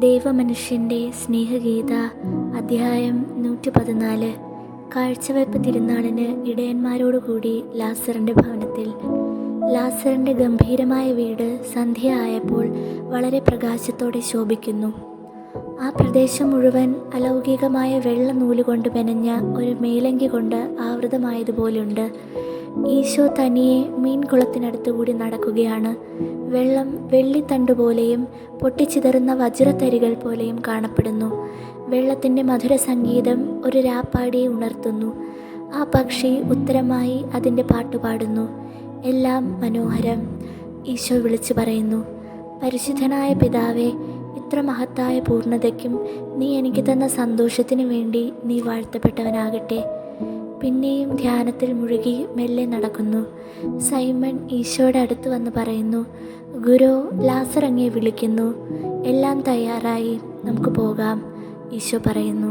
ദൈവമനുഷ്യന്റെ സ്നേഹഗീത അധ്യായം നൂറ്റി പതിനാല് കാഴ്ചവയ്പ് തിരുനാളിന് ഇടയന്മാരോടുകൂടി ലാസറിന്റെ ഭവനത്തിൽ. ലാസറിന്റെ ഗംഭീരമായ വീട് സന്ധ്യ ആയപ്പോൾ വളരെ പ്രകാശത്തോടെ ശോഭിക്കുന്നു. ആ പ്രദേശം മുഴുവൻ അലൗകികമായ വെള്ള നൂലുകൊണ്ട് മെനഞ്ഞ ഒരു മേലങ്കി കൊണ്ട് ആവൃതമായതുപോലുണ്ട്. ഈശോ തനിയെ മീൻകുളത്തിനടുത്തുകൂടി നടക്കുകയാണ്. വെള്ളം വെള്ളിത്തണ്ട് പോലെയും പൊട്ടിച്ചിതറുന്ന വജ്രത്തരികൾ പോലെയും കാണപ്പെടുന്നു. വെള്ളത്തിന്റെ മധുര സംഗീതം ഒരു രാപ്പാടിയെ ഉണർത്തുന്നു. ആ പക്ഷി ഉത്തരമായി അതിന്റെ പാട്ടുപാടുന്നു എല്ലാം മനോഹരം. ഈശോ വിളിച്ചു പറയുന്നു പരിശുദ്ധനായ പിതാവെ ഇത്ര മഹത്തായ പൂർണതയ്ക്കും നീ എനിക്ക് തന്ന സന്തോഷത്തിനു വേണ്ടി നീ വാഴ്ത്തപ്പെട്ടവനാകട്ടെ. പിന്നെയും ധ്യാനത്തിൽ മുഴുകി മെല്ലെ നടക്കുന്നു. സൈമൺ ഈശോയുടെ അടുത്ത് വന്ന് പറയുന്നു ഗുരു ലാസർ അങ്ങേ വിളിക്കുന്നു. എല്ലാം തയ്യാറായി. നമുക്ക് പോകാം ഈശോ പറയുന്നു.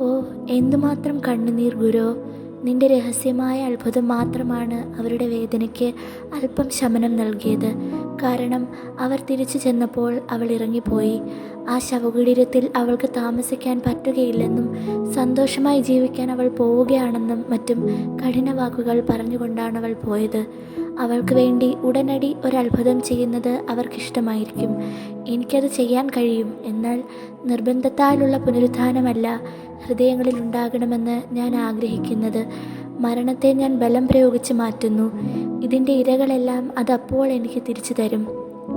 ഓ എന്തുമാത്രം കണ്ണുനീർ ഗുരു. നിന്റെ രഹസ്യമായ അത്ഭുതം മാത്രമാണ് അവരുടെ വേദനയ്ക്ക് അല്പം ശമനം നൽകിയത്. കാരണം അവർ തിരിച്ചു ചെന്നപ്പോൾ അവൾ ഇറങ്ങിപ്പോയി. ആ ശവകുടീരത്തിൽ അവൾക്ക് താമസിക്കാൻ പറ്റുകയില്ലെന്നും സന്തോഷമായി ജീവിക്കാൻ അവൾ പോവുകയാണെന്നും മറ്റും കഠിന വാക്കുകൾ പറഞ്ഞുകൊണ്ടാണ് അവൾ പോയത്. അവൾക്ക് വേണ്ടി ഉടനടി ഒരത്ഭുതം ചെയ്യുന്നത് അവർക്കിഷ്ടമായിരിക്കും. എനിക്കത് ചെയ്യാൻ കഴിയും. എന്നാൽ നിർബന്ധത്താലുള്ള പുനരുത്ഥാനമല്ല ഹൃദയങ്ങളിൽ ഉണ്ടാകണമെന്ന് ഞാൻ ആഗ്രഹിക്കുന്നത്. മരണത്തെ ഞാൻ ബലം പ്രയോഗിച്ച് മാറ്റുന്നു. ഇതിന്റെ ഇരകളെല്ലാം അതപ്പോൾ എനിക്ക് തിരിച്ചു തരും.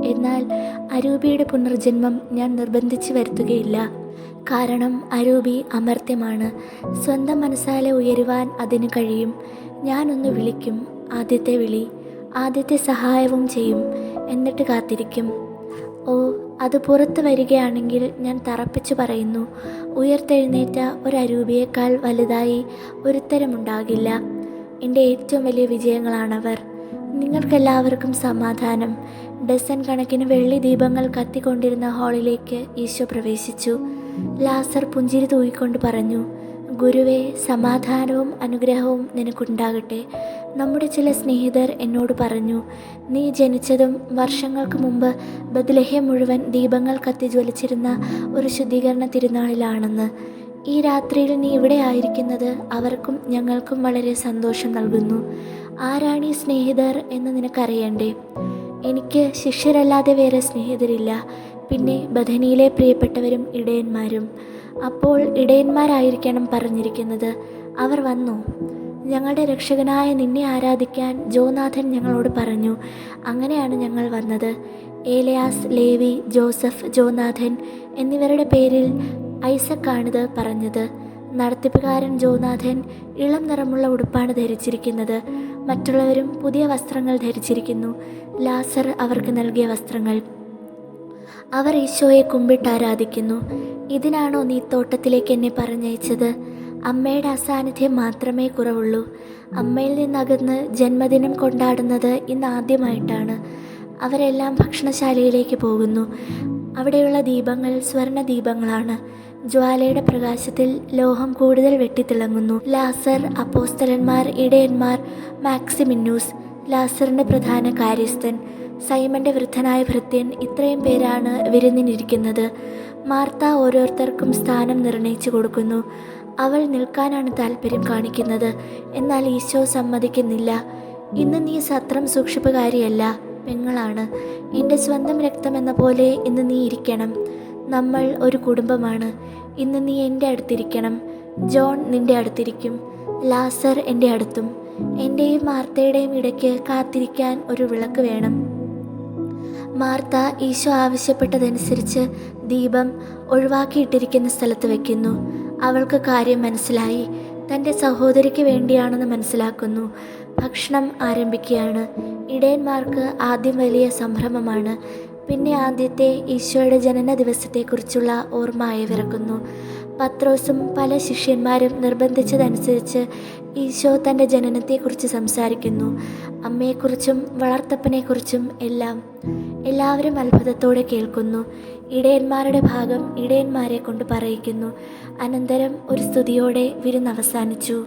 എന്നാൽ അരൂപിയുടെ പുനർജന്മം ഞാൻ നിർബന്ധിച്ച് വരുത്തുകയില്ല. കാരണം അരൂപി അമർത്യമാണ്. സ്വന്തം മനസ്സാലെ ഉയരുവാൻ അതിന് കഴിയും. ഞാനൊന്ന് വിളിക്കും. ആദ്യത്തെ വിളി. ആദ്യത്തെ സഹായവും ചെയ്യും. എന്നിട്ട് കാത്തിരിക്കും. ഓ അത് പുറത്തു വരികയാണെങ്കിൽ ഞാൻ തറപ്പിച്ചു പറയുന്നു ഉയർത്തെഴുന്നേറ്റ ഒരു അരൂപിയേക്കാൾ വലുതായി ഒരുത്തരമുണ്ടാകില്ല. എന്റെ ഏറ്റവും വലിയ വിജയങ്ങളാണവർ. നിങ്ങൾക്കെല്ലാവർക്കും സമാധാനം. ഡസൻ കണക്കിന് വെള്ളി ദീപങ്ങൾ കത്തിക്കൊണ്ടിരുന്ന ഹാളിലേക്ക് ഈശോ പ്രവേശിച്ചു. ലാസർ പുഞ്ചിരി തൂയിക്കൊണ്ട് പറഞ്ഞു ഗുരുവേ സമാധാനവും അനുഗ്രഹവും നിനക്കുണ്ടാകട്ടെ. നമ്മുടെ ചില സ്നേഹിതർ എന്നോട് പറഞ്ഞു നീ ജനിച്ചതും വർഷങ്ങൾക്ക് മുമ്പ് ബദലഹ്യം മുഴുവൻ ദീപങ്ങൾ കത്തി ജ്വലിച്ചിരുന്ന ഒരു ശുദ്ധീകരണ തിരുനാളിലാണെന്ന്. ഈ രാത്രിയിൽ നീ ഇവിടെ ആയിരിക്കുന്നത് അവർക്കും ഞങ്ങൾക്കും വളരെ സന്തോഷം നൽകുന്നു. ആരാണ് സ്നേഹിതർ എന്ന് നിനക്കറിയണ്ടേ? എനിക്ക് ശിഷ്യരല്ലാതെ വേറെ സ്നേഹിതരില്ല. പിന്നെ ബഥനിയിലെ പ്രിയപ്പെട്ടവരും ഇടയന്മാരും. അപ്പോൾ ഇടയന്മാരായിരിക്കണം പറഞ്ഞിരിക്കുന്നത്. അവർ വന്നു? ഞങ്ങളുടെ രക്ഷകനായ നിന്നെ ആരാധിക്കാൻ ജോനാഥൻ ഞങ്ങളോട് പറഞ്ഞു. അങ്ങനെയാണ് ഞങ്ങൾ വന്നത്. ഏലയാസ് ലേവി ജോസഫ് ജോനാഥൻ എന്നിവരുടെ പേരിൽ ഐസക്കാണിത് പറഞ്ഞത്. നടത്തിപ്പുകാരൻ ജോനാഥൻ ഇളം നിറമുള്ള ഉടുപ്പാണ് ധരിച്ചിരിക്കുന്നത്. മറ്റുള്ളവരും പുതിയ വസ്ത്രങ്ങൾ ധരിച്ചിരിക്കുന്നു. ലാസർ അവർക്ക് നൽകിയ വസ്ത്രങ്ങൾ. അവർ ഈശോയെ കുമ്പിട്ട് ആരാധിക്കുന്നു. ഇതിനാണോ നീ തോട്ടത്തിലേക്ക് എന്നെ പറഞ്ഞയച്ചത്? അമ്മയുടെ അസാന്നിധ്യം മാത്രമേ കുറവുള്ളൂ. അമ്മയിൽ നിന്നകന്ന് ജന്മദിനം കൊണ്ടാടുന്നത് ഇന്ന് ആദ്യമായിട്ടാണ് അവരെല്ലാം ഭക്ഷണശാലയിലേക്ക് പോകുന്നു. അവിടെയുള്ള ദീപങ്ങൾ സ്വർണ ദീപങ്ങളാണ് ജ്വാലയുടെ പ്രകാശത്തിൽ ലോഹം കൂടുതൽ വെട്ടിത്തിളങ്ങുന്നു. ലാസർ അപ്പോസ്തലന്മാർ ഇടയന്മാർ മാക്സിമിന്നൂസ് ലാസറിന്റെ പ്രധാന കാര്യസ്ഥൻ സൈമന്റെ വൃദ്ധനായ ഭൃത്യൻ ഇത്രയും പേരാണ് വിരുന്നിനിരിക്കുന്നത്. മാർത്ത ഓരോരുത്തർക്കും സ്ഥാനം നിർണയിച്ചു കൊടുക്കുന്നു. അവൾ നിൽക്കാനാണ് താല്പര്യം കാണിക്കുന്നത്. എന്നാൽ ഈശോ സമ്മതിക്കുന്നില്ല. ഇന്ന് നീ സത്രം സൂക്ഷിപ്പുകാരിയല്ല പെങ്ങളാണ്. എന്റെ സ്വന്തം രക്തം എന്ന പോലെ ഇന്ന് നീ ഇരിക്കണം. നമ്മൾ ഒരു കുടുംബമാണ്. ഇന്ന് നീ എന്റെ അടുത്തിരിക്കണം. ജോൺ നിന്റെ അടുത്തിരിക്കും. ലാസർ എന്റെ അടുത്തും. എന്റെയും മാർത്തയുടെയും ഇടയ്ക്ക് കാത്തിരിക്കാൻ ഒരു വിളക്ക് വേണം. മാർത്ത ഈശോ ആവശ്യപ്പെട്ടതനുസരിച്ച് ദീപം ഒഴിവാക്കിയിട്ടിരിക്കുന്ന സ്ഥലത്ത് വയ്ക്കുന്നു അവൾക്ക് കാര്യം മനസ്സിലായി. തന്റെ സഹോദരിക്ക് വേണ്ടിയാണെന്ന് മനസ്സിലാക്കുന്നു. ഭക്ഷണം ആരംഭിക്കുകയാണ്. ഇടയന്മാർക്ക് ആദ്യം വലിയ സംഭ്രമമാണ്. പിന്നെ ആദ്യത്തെ ഈശോയുടെ ജനന ദിവസത്തെക്കുറിച്ചുള്ള ഓർമ്മ അയവിറക്കുന്നു പത്രോസും പല ശിഷ്യന്മാരും നിർബന്ധിച്ചതനുസരിച്ച് ഈശോ തന്റെ ജനനത്തെക്കുറിച്ച് സംസാരിക്കുന്നു. അമ്മയെക്കുറിച്ചും വളർത്തപ്പനെക്കുറിച്ചും എല്ലാം എല്ലാവരും അത്ഭുതത്തോടെ കേൾക്കുന്നു. ഇടയന്മാരുടെ ഭാഗം ഇടയന്മാരെ കൊണ്ട് പറയിക്കുന്നു. അനന്തരം ഒരു സ്തുതിയോടെ വിരുന്ന് അവസാനിച്ചു.